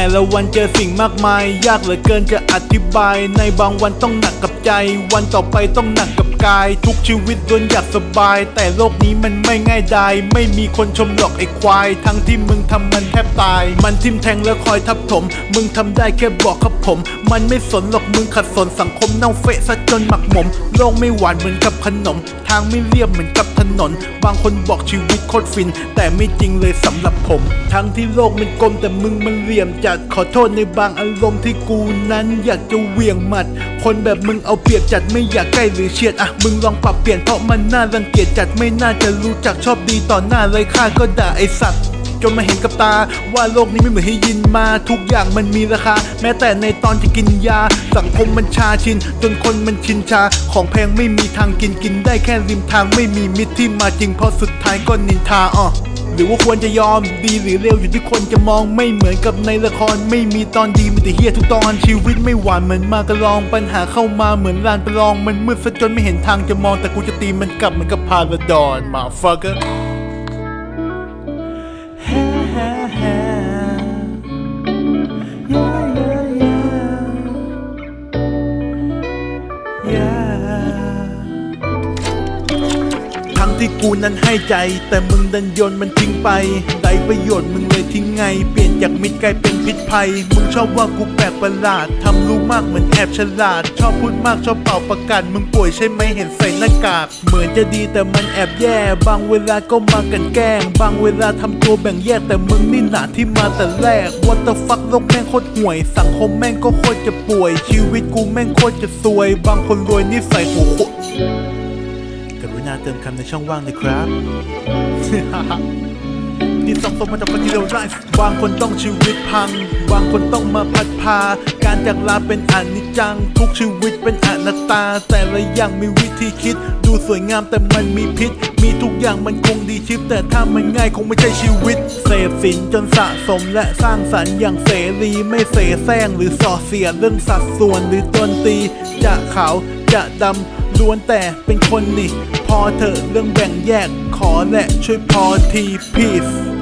แต่ละวันเจอสิ่งมากมาย ยากเหลือเกินจะอธิบาย ในบางวันต้องหนักกับใจ วันต่อไปต้องหนักกับกาย ทุกชีวิตล้วนอยากสบาย แต่โลกนี้มันไม่ง่ายดายไม่มีคนชมหรอกไอ้ควาย ทั้งที่มึงทำมันแทบตาย มันทิมแทงแล้วคอยทับถม มึงทำได้แค่บอกครับผม มันไม่สนหรอกมึงขัดสนสังคมเน่าเฟะซะจนหมักหมม โลกไม่หวานเหมือนกับขนม ทางไม่เรียบเหมือนกับถนน บางคนบอกชีวิตโคตรฟิน แต่ไม่จริงเลยสำหรับผมทั้งที่โลกมันกลมแต่มึงมันเหลี่ยมจัดขอโทษในบางอารมณ์ที่กูนั้นอยากจะเหวี่ยงหมัด คนแบบมึงเอาเปรียบจัดไม่อยากใกล้หรือเฉียดอะมึงลองปรับเปลี่ยนเพราะมันน่ารังเกียจจัดไม่น่าจะรู้จักชอบดีต่อหน้าเลยข้าก็ด่าไอสัตว์จนมาเห็นกับตา ว่าโลกนี้ไม่เหมือนที่ยินมา ทุกอย่างมันมีราคา แม้แต่ในตอนจะกินยา สังคมมันชาชิน จนคนมันชินชา ของแพงไม่มีทางกินกินได้แค่ริมทางไม่มีมิตรที่มาจริงเพราะสุดท้ายก็นินทาอ่อ หรือว่าควรจะยอมดีหรือเร็วอยู่ที่คนจะมองไม่เหมือนกับในละคร ไม่มีตอนดีมีแต่เฮียทุกตอนชีวิตไม่หวานเหมือนมากระลองปัญหาเข้ามาเหมือนลานประลองมันมืดซะจนไม่เห็นทางจะมองแต่กูจะตีมันกลับเหมือนกับพาราดอนมาฟักเกอร์ทั้ง ที่กูนั้นให้ใจ แต่มึงดันโยนมันทิ้งไปได้ประโยชน์มึงเลยทิ้งไง เปลี่ยนจากมิตรกลายเป็นพิษภัย มึงชอบว่ากูแปลกประหลาดทำรู้มากเหมือนแอบฉลาด ชอบพูดมากชอบเป่าประกาศมึงป่วยใช่ไหมเห็นใส่หน้ากาก เหมือนจะดีแต่มันแอบแย่ บางเวลาก็มากันแกล้ง บางเวลาทำตัวแบ่งแยกแต่มึงนี่หนาที่มาแต่แรก What the fuck โลกแม่งโคตรห่วย สังคมแม่งก็โคตรจะป่วย ชีวิตกูแม่งโคตรจะซวย บางคนรวยนิสัยหัวโคตร กรุณาเติมคำในช่องว่างเลยครับที่สองสมมาจากคนที่เราไลฟ์บางคนต้องชีวิตพัง บางคนต้องมาพัดพา การจากลาเป็นอนิจจัง ทุกชีวิตเป็นอนัตตา แต่ละอย่างมีวิธีคิด ดูสวยงามแต่มันมีพิษ มีทุกอย่างมันคงดีชิป แต่ถ้ามันง่ายคงไม่ใช่ชีวิต เสพสินจนสะสมและสร้างสรรค์อย่างเสรีไม่เสแสร้งหรือส่อเสียเรื่องสัดส่วนหรือดนตรีจะขาวจะดำ ล้วนแต่เป็นคนนี่ พอเถอะเรื่องแบ่งแยกขอแหละช่วยพอทีพีซ